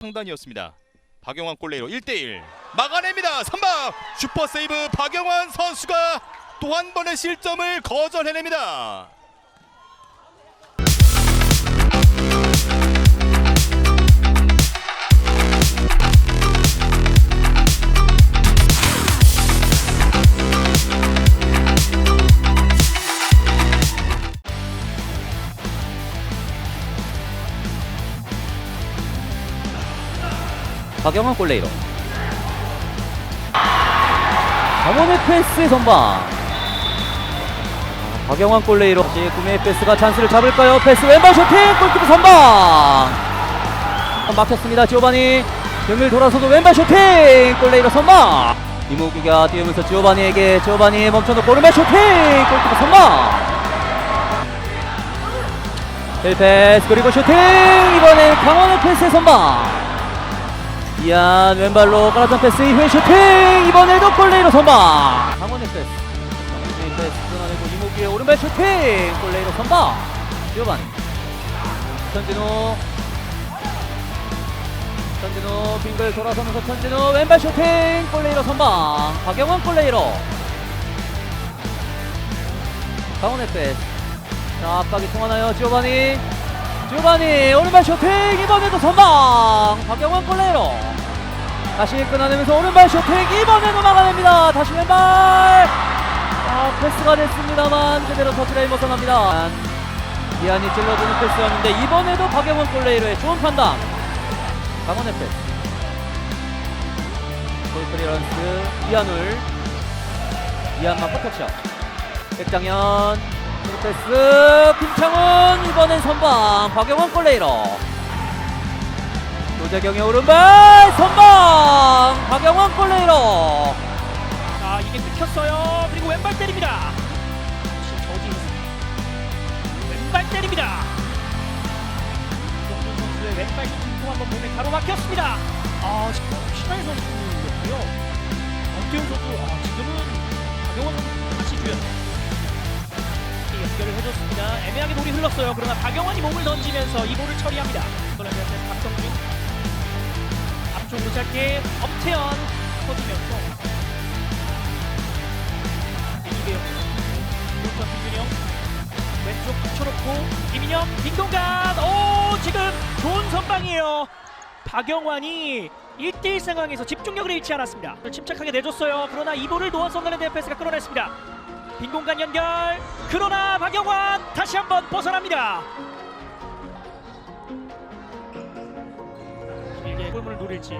상단이었습니다. 박영환 골레이로 1대1 막아냅니다. 3방 슈퍼 세이브 박영환 선수가 또 한 번의 실점을 거절해냅니다. 박영환 골레이로. 강원의 패스의 선방. 아, 박영환 골레이로 다시 구미의 패스가 찬스를 잡을까요? 패스 왼발 슈팅! 골키퍼 선방! 막혔습니다 지오바니. 등을 돌아서도 왼발 슈팅! 골레이로 선방! 이무기가 뛰면서 지오바니에게 지오바니 멈춰놓고 오른발 슈팅! 골키퍼 선방! 힐패스 그리고 슈팅! 이번엔 강원의 패스의 선방 이안 왼발로 깔았던 패스 이후에 슈팅! 이번에도 골레이로 선방! 패스. 강원의 패스 끊어내고 이목기의 오른발 슈팅! 골레이로 선방! 지오바니 천진우 천진우 빙글 돌아서면서 천진우 왼발 슈팅! 골레이로 선방! 박영원 골레이로. 강원의 패스. 자 압박이 통하나요? 지오바니 지오바니 오른발 슈팅! 이번에도 선방! 박영원 골레이로 다시 끊어내면서 오른발 슈팅 이번에도 막아냅니다. 다시 왼발! 아 패스가 됐습니다만 제대로 터치라인 벗어납니다. 이한이 찔러주는 패스였는데 이번에도 박영원 골레이로의 좋은 판단. 강원의 패스. 골프리런스 이한울. 이한만 퍼터쳐 백장현. 패스. 김창훈. 이번엔 선방. 박영원 골레이로. 노재경의 오른발. 선방 왼발 슈팅도 한번 몸에 가로막혔습니다. 아 지금 신하일 선수였고요. 엄태훈 선수 아 지금은 박영원 선수 다시 주연 연결을 해줬습니다. 애매하게 볼이 흘렀어요. 그러나 박영원이 몸을 던지면서 이 볼을 처리합니다. 이번에는 박성준 앞쪽으로 짧게 엄태현 터지면서 오른쪽 김민영 왼쪽 붙여놓고 김민영 빈공간! 오 지금 좋은 선방이에요. 박영환이 1대1 상황에서 집중력을 잃지 않았습니다. 침착하게 내줬어요. 그러나 이 볼을 노원 성간의 대패스가 끌어냈습니다. 빈 공간 연결! 그러나 박영환 다시 한번 벗어납니다. 길게 골문을 노릴지.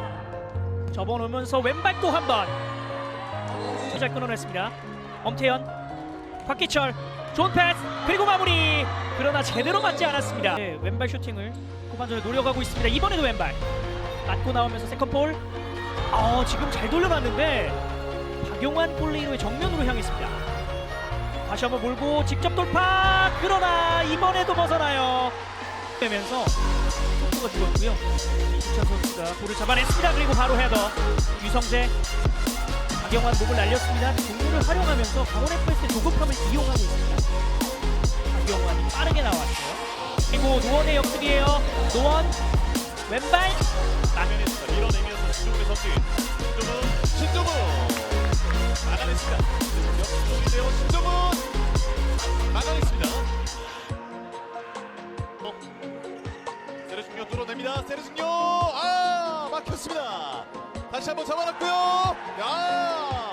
접어놓으면서 왼발 또 한번. 투잘 끊어냈습니다. 엄태현 박기철 좋은 패스. 그리고 마무리. 그러나 제대로 맞지 않았습니다. 네, 왼발 슈팅을 후반전에 노려가고 있습니다. 이번에도 왼발. 맞고 나오면서 세컨볼 어, 지금 잘 돌려놨는데 박용환 골레이로의 정면으로 향했습니다. 다시 한번 몰고 직접 돌파. 그러나 이번에도 벗어나요. 되면서 속도가 죽었고요. 이수찬 선수가 볼을 잡아냈습니다. 그리고 바로 헤더. 유성재. 박영환 목을 날렸습니다. 공물을 활용하면서 강원 FS의 조급함을 이용하고 있습니다 빠르게 나왔어요 그리고 노원의 역습이에요 노원 왼발 라면에서 밀어내면서 신종훈의 선진 신종훈 신종훈 막아냈습니다. 신종훈인데요 신종훈 막아냈습니다. 어, 세르중요 뚫어냅니다. 세르중요 아 막혔습니다. 다시 한번 잡아놨고요. 야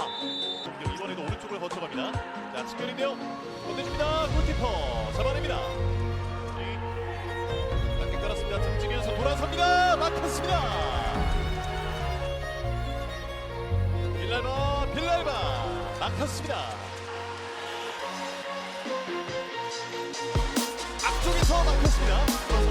이번에도 오른쪽을 거쳐갑니다. 자 측면인데요. 건네줍니다. 골키퍼 잡아냅니다. 낮게 깔았습니다. 등지면서 돌아섭니다. 막혔습니다. 빌랄바 빌랄바 막혔습니다. 앞쪽에서 막혔습니다.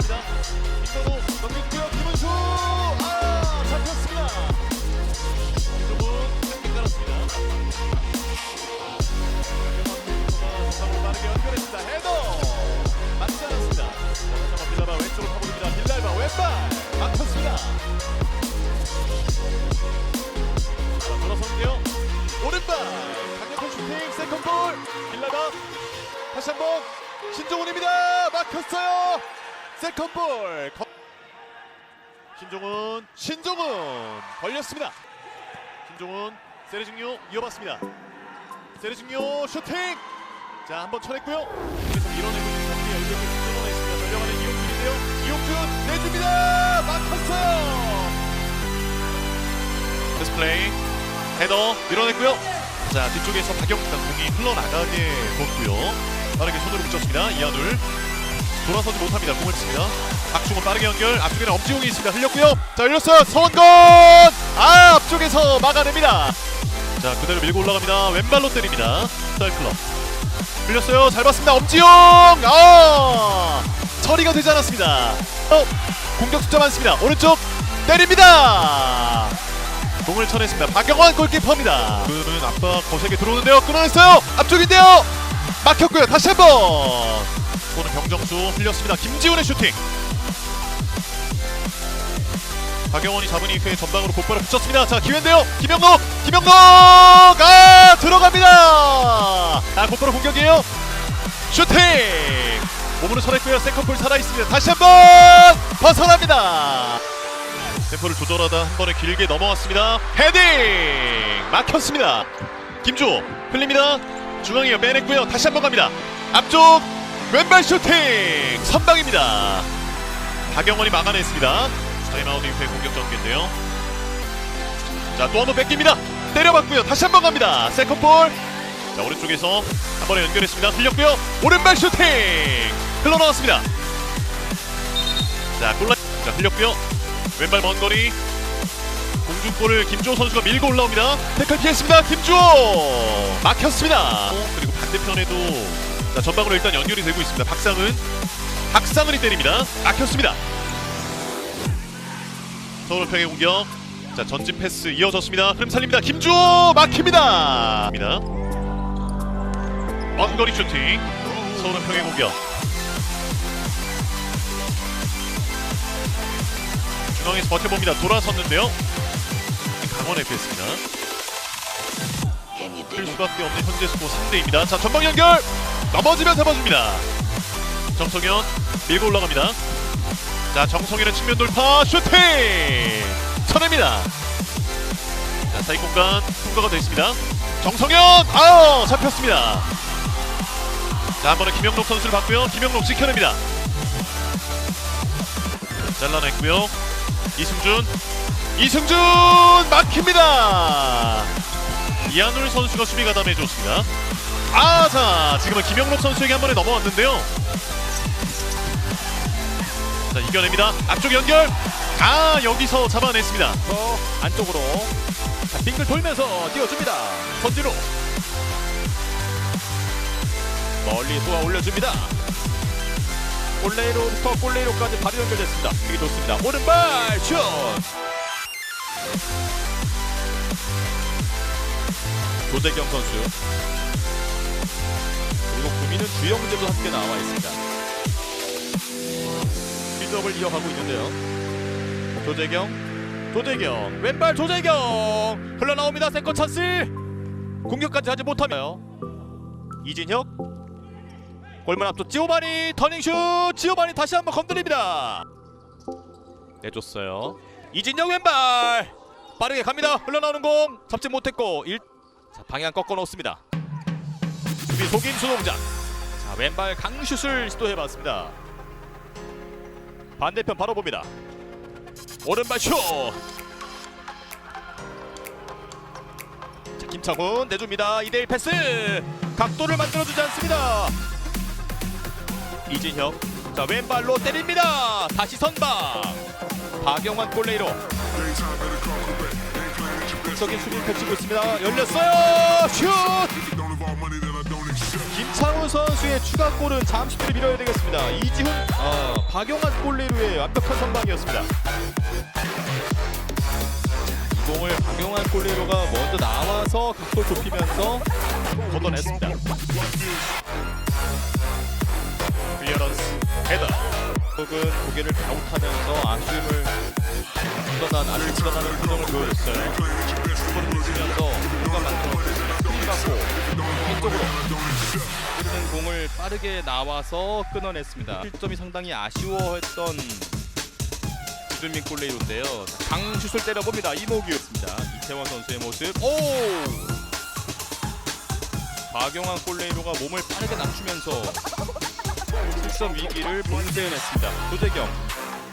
오른발 강력한 슈팅 세컨볼 빌라바 다시 한 번 신종훈입니다. 막혔어요. 세컨볼 거- 신종훈 신종훈 걸렸습니다. 신종훈 세레징요 이어봤습니다. 세레징요 슈팅 자 한번 쳐냈고요. 계속 밀어내고 있는 경기 열리고 끊어냈습니다. 달려가는 이용준인데요. 이용준 내줍니다. 막혔어요. 디스플레이 헤더 밀어냈고요. 자 뒤쪽에서 박영수가 공이 흘러나가게 뒀고요. 빠르게 손으로 붙였습니다. 이한울 돌아서지 못합니다. 공을 칩니다. 박중원 빠르게 연결. 앞쪽에는 엄지용이 있습니다. 흘렸고요. 자 열렸어요. 서원건 아 앞쪽에서 막아냅니다. 자 그대로 밀고 올라갑니다. 왼발로 때립니다. 스타일클럽 흘렸어요. 잘 봤습니다. 엄지용 아 처리가 되지 않았습니다. 어, 공격 숫자 많습니다. 오른쪽 때립니다. 공을 쳐냈습니다. 박영환 골키퍼입니다. 그는 압박 거세게 들어오는데요. 끊어냈어요. 앞쪽인데요. 막혔고요. 다시 한번. 손은 병정수 흘렸습니다. 김지훈의 슈팅. 박영원이 잡은 이후에 전방으로 곧바로 붙였습니다. 자 기회인데요. 김영록, 김영록, 아 들어갑니다. 아 곧바로 공격이에요. 슈팅. 몸으로 쳐냈고요. 세컨볼 살아 있습니다. 다시 한번 벗어납니다. 템포를 조절하다 한 번에 길게 넘어왔습니다. 헤딩 막혔습니다. 김주호 흘립니다. 중앙이요 빼냈고요. 다시 한 번 갑니다. 앞쪽 왼발 슈팅 선방입니다. 박영원이 막아냈습니다. 타임아웃 이후에 공격 전개인데요. 자 또 한 번 뺏깁니다. 때려봤고요. 다시 한 번 갑니다. 세컨볼 자 오른쪽에서 한 번에 연결했습니다. 흘렸고요. 오른발 슈팅 흘러나왔습니다. 자 골라 자 흘렸고요. 왼발 먼 거리 공중볼을 김주호 선수가 밀고 올라옵니다. 태클 피했습니다. 김주호 막혔습니다. 어, 그리고 반대편에도 자 전방으로 일단 연결이 되고 있습니다. 박상은 박상은이 때립니다. 막혔습니다. 서울평의 공격 자 전진 패스 이어졌습니다. 흐름 살립니다. 김주호 막힙니다. 먼 거리 슈팅 서울평의 공격 중앙에서 버텨봅니다. 돌아섰는데요. 강원에 뺐습니다. 할 수밖에 없는 현재 스코어 3대입니다. 자 전방 연결 넘어지면 잡아줍니다. 정성현 밀고 올라갑니다. 자 정성현의 측면 돌파 슈팅 쳐냅니다. 자 사이 공간 통과가 됐습니다. 정성현 아 잡혔습니다. 자 한 번에 김영록 선수를 봤고요. 김영록 지켜냅니다. 잘라냈고요. 이승준. 이승준 막힙니다. 이한울 선수가 수비 가담해 줬습니다. 아자 지금은 김영록 선수에게 한 번에 넘어왔는데요. 자 이겨냅니다. 앞쪽 연결. 아 여기서 잡아냈습니다. 어, 안쪽으로. 자, 빙글 돌면서 띄워줍니다. 선지로. 멀리 쏘아 올려줍니다. 골레이로부터 골레이로까지 발이 연결됐습니다. 이게 좋습니다. 오른발 슛. 조재경 선수 그리고 구미는 주영재도 함께 나와 있습니다. 빌드업을 이어가고 있는데요. 조재경 조재경 왼발 조재경 흘러나옵니다 세컨 찬스 공격까지 하지 못하며 이진혁 골문 앞쪽 지오바니 터닝슛! 지오바니 다시 한번 건드립니다. 내줬어요. 이진혁 왼발! 빠르게 갑니다. 흘러나오는 공! 잡지 못했고 일... 자, 방향 꺾어 놓습니다. 수비 속임 수 동작. 자 왼발 강슛을 시도해봤습니다. 반대편 바로 봅니다. 오른발 슛. 자, 김창훈 내줍니다. 2대1 패스. 각도를 만들어주지 않습니다. 이진혁. 자 왼발로 때립니다. 다시 선방. 박영환 골레이로. 적인 수비를 펼치고 있습니다. 열렸어요. 슛. 김창훈 선수의 추가골은 잠시 뒤에 밀어야 되겠습니다. 이지훈, 어, 박용환 골레로의 완벽한 선방이었습니다. 이 공을 박용환 골레로가 먼저 나와서 각도 좁히면서 걷어냈습니다. 클리어런스 헤더. 혹은 고개를 갸웃하면서 아쉬움을 묻어난 알을 묻어나는 표정을 보여줬어요. 골을 들으면서 공간 만들어 스크린 받고 왼쪽으로 흐르는 공을 빠르게 나와서 끊어냈습니다. 실점이 상당히 아쉬워했던 유준민 골레이로인데요. 자, 강슛을 때려봅니다. 이모기였습니다. 이태원 선수의 모습. 오! 박용환 골레이로가 몸을 빠르게 낮추면서 실점 위기를 봉쇄해냈습니다. 조재경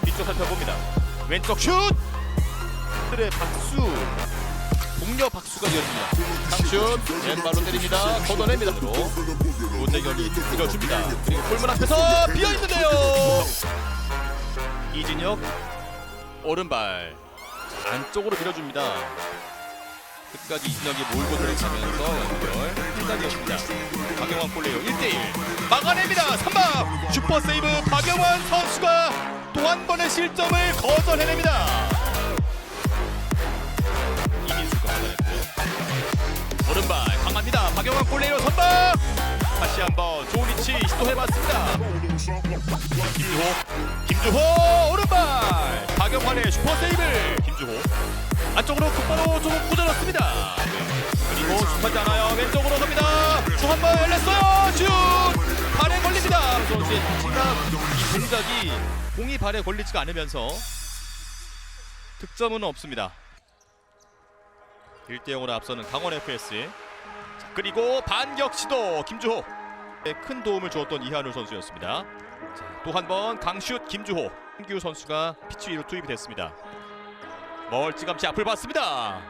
뒤쪽 살펴봅니다. 왼쪽 슛! 들의 박수 동료 박수가 이어집니다. 강슛 왼발로 때립니다. 걷어냅니다. 조재경이 밀어줍니다. 그리고 골문 앞에서 비어있는데요. 이진혁 오른발 자, 안쪽으로 밀어줍니다. 끝까지 이진혁이 몰고 들어가면서 연결 끝까지였습니다. 박영환 골레요 1대1 막아냅니다. 3방 슈퍼 세이브 박영환 선수가 또 한 번의 실점을 거절해냅니다. 이민수가 막아냈고요. 오른발 강합니다. 박영환 골레요 선방 다시 한번 좋은 위치 시도해봤습니다. 김주호 김주호 오른발 박영환의 슈퍼 세이브 김주호 안쪽으로 곧바로 조금 꾸져졌습니다 그리고 슛하지 않아요. 왼쪽으로 갑니다. 중 한번 열렸어요. 슛! 발에 걸립니다. 지나 이 동작이 공이 발에 걸리지가 않으면서 득점은 없습니다. 1대 0으로 앞서는 강원 FS 자, 그리고 반격 시도. 김주호. 큰 도움을 주었던 이한울 선수였습니다. 또 한 번 강슛 김주호. 한규 선수가 피치 위로 투입이 됐습니다. 멀찌감치 앞을 봤습니다.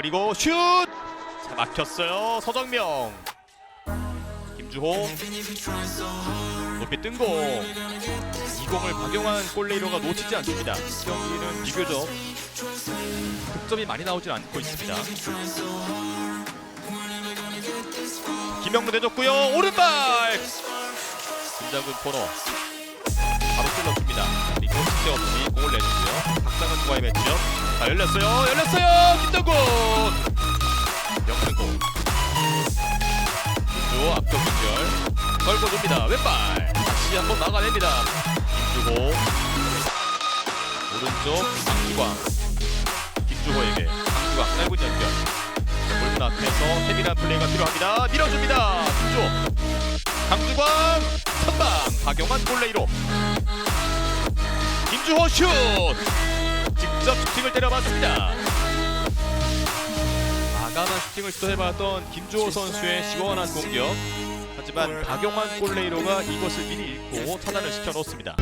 그리고 슛! 자, 막혔어요. 서정명. 김주호 높이 뜬 공. 이 공을 박용환 골레이로가 놓치지 않습니다. 경기는 비교적 득점이 많이 나오진 않고 있습니다. 김영문 내줬고요. 오른발 김장군 코너 바로 찔러줍니다. 실제 없이 공을 내주고요. 박상은 과의 매치업. 자 열렸어요. 열렸어요. 김장군 영승공 김주 앞쪽 연결 걸고 줍니다. 왼발 다시 한번 막아냅니다. 김주호 오른쪽 강주광 김주호에게 강주광 짧은 연결 골문 앞에서 세밀한 플레이가 필요합니다. 밀어줍니다. 김주호 강주광 선방 박용환 골레이로 김주호 슛! 직접 슈팅을 때려봤습니다. 아감한 슈팅을 시도해봤던 김주호 선수의 시원한 공격. 하지만 박용환 골레이로가 이것을 미리 읽고 차단을 시켜놓습니다